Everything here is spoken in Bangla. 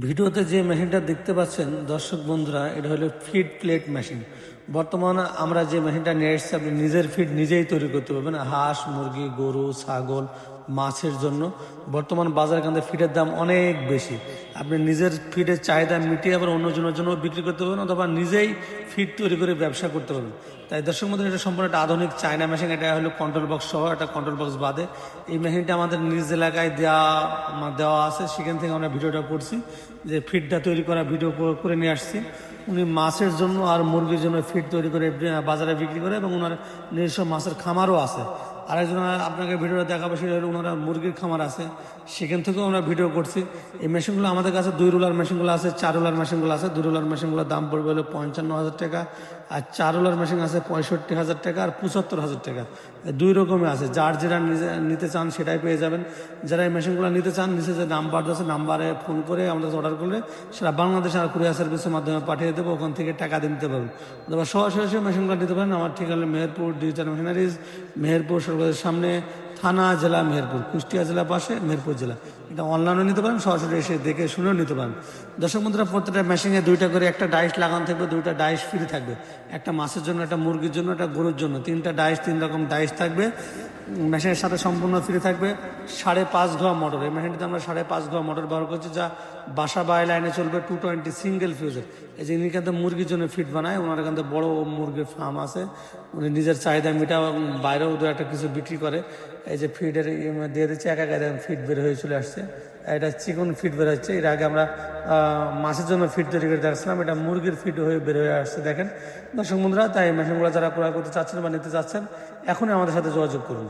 ভিডিওতে যে মেশিনটা দেখতে পাচ্ছেন, দর্শক বন্ধুরা, এটা হলো ফিড প্লেট মেশিন বর্তমানে আমরা যে মেশিনটা নিয়ে এসেছি, আপনি নিজের ফিড নিজেই তৈরি করতে পারবেন, হাঁস, মুরগি, গরু, ছাগল, মাছের জন্য। বর্তমান বাজার কান্দে ফিডের দাম অনেক বেশি। আপনি নিজের ফিডের চাহিদা মিটিয়ে আবার অন্যজনের জন্য বিক্রি করতে পারবেন অথবা নিজেই ফিড তৈরি করে ব্যবসা করতে পারবেন। তাই দর্শক মধ্যে এটা সম্পূর্ণ একটা আধুনিক চায়না মেশিন এটা হলো কন্ট্রোল বক্স সহ একটা কন্ট্রোল বক্স বাদে। এই মেশিনটা আমাদের নিজ এলাকায় দেওয়া দেওয়া আছে। সেখান থেকে আমরা ভিডিওটা করছি, যে ফিডটা তৈরি করা ভিডিও করে- নিয়ে আসছি। উনি মাছের জন্য আর মুরগির জন্য ফিড তৈরি করে বাজারে বিক্রি করে এবং ওনার নিজস্ব মাছের খামারও আছে। আরেকজন আপনাকে ভিডিওটা দেখাবো, সেটা হলো ওনারা মুরগির খামার আছে। সেখান থেকেও আমরা ভিডিও করছি। এই মেশিনগুলো আমাদের কাছে দুই রোলার মেশিনগুলো আছে, চার রোলার মেশিনগুলো আছে। দুই রোলার মেশিনগুলোর দাম পড়বে হলো পঞ্চান্ন হাজার টাকা। আর চার রোলার মেশিন আছে পঁয়ষট্টি হাজার টাকা আর পঁচাত্তর হাজার টাকা দুই রকমই আছে। যার যেটা নিতে চান সেটাই পেয়ে যাবেন। যারা এই মেশিনগুলো নিতে চান, নিচে যে নাম্বার আছে নাম্বারে ফোন করে আমাদের অর্ডার করলে সেটা বাংলাদেশ আর কুরিয়ার সার্ভিসের মাধ্যমে পাঠিয়ে দেবো। ওখান থেকে টাকা দিয়ে নিতে পারবেন। অথবা সরাসরি মেশিনগুলো নিতে পারেন। আমার ঠিকানা মেহেরপুর ডিজিটাল মেশিনারিজ মেহেরপুর সরকারের সামনে থানা জেলা মেহেরপুর কুষ্টিয়া জেলা পাশে মেহেরপুর জেলা। এটা অনলাইনেও নিতে পারেন, সরাসরি এসে দেখে শুনেও নিতে পারেন। দর্শক বন্ধুরা, প্রত্যেকটা মেশিনে দুইটা করে একটা ডাইস লাগানো থাকবে, দুইটা ডাইস ফ্রি থাকবে। একটা মাছের জন্য, একটা মুরগির জন্য, একটা গরুর জন্য। তিনটা ডাইস তিন রকম ডাইস থাকবে। মেশিনের সাথে সম্পূর্ণ ফ্রি থাকবে। সাড়ে পাঁচ ঘোয়া মোটর এই মেশিনটিতে আমরা সাড়ে পাঁচ ঘোয়া মোটর ব্যবহার করছি, যা বাসা বাই লাইনে চলবে টু টোয়েন্টি সিঙ্গেল ফিউজের এই যে ইনি কিন্তু মুরগির জন্য ফিট বানায়, ওনার কিন্তু বড় মুরগির ফার্ম আছে। উনি নিজের চাহিদা মিটা বাইরেও দু একটা কিছু বিক্রি করে। এই যে ফিডের দিয়ে দিচ্ছে, একা একা ফিড বের হয়ে চলে আসছে। এটা চিকন ফিড বের হচ্ছে। এর আগে আমরা মাছের জন্য ফিড তৈরি করে দেখছিলাম, এটা মুরগির ফিড হয়ে বের হয়ে আসছে, দেখেন। দর্শক বন্ধুরা, তাই মেশিনগুলো যারা ক্রয় করতে চাচ্ছেন বা নিতে চাচ্ছেন, এখনই আমাদের সাথে যোগাযোগ করুন।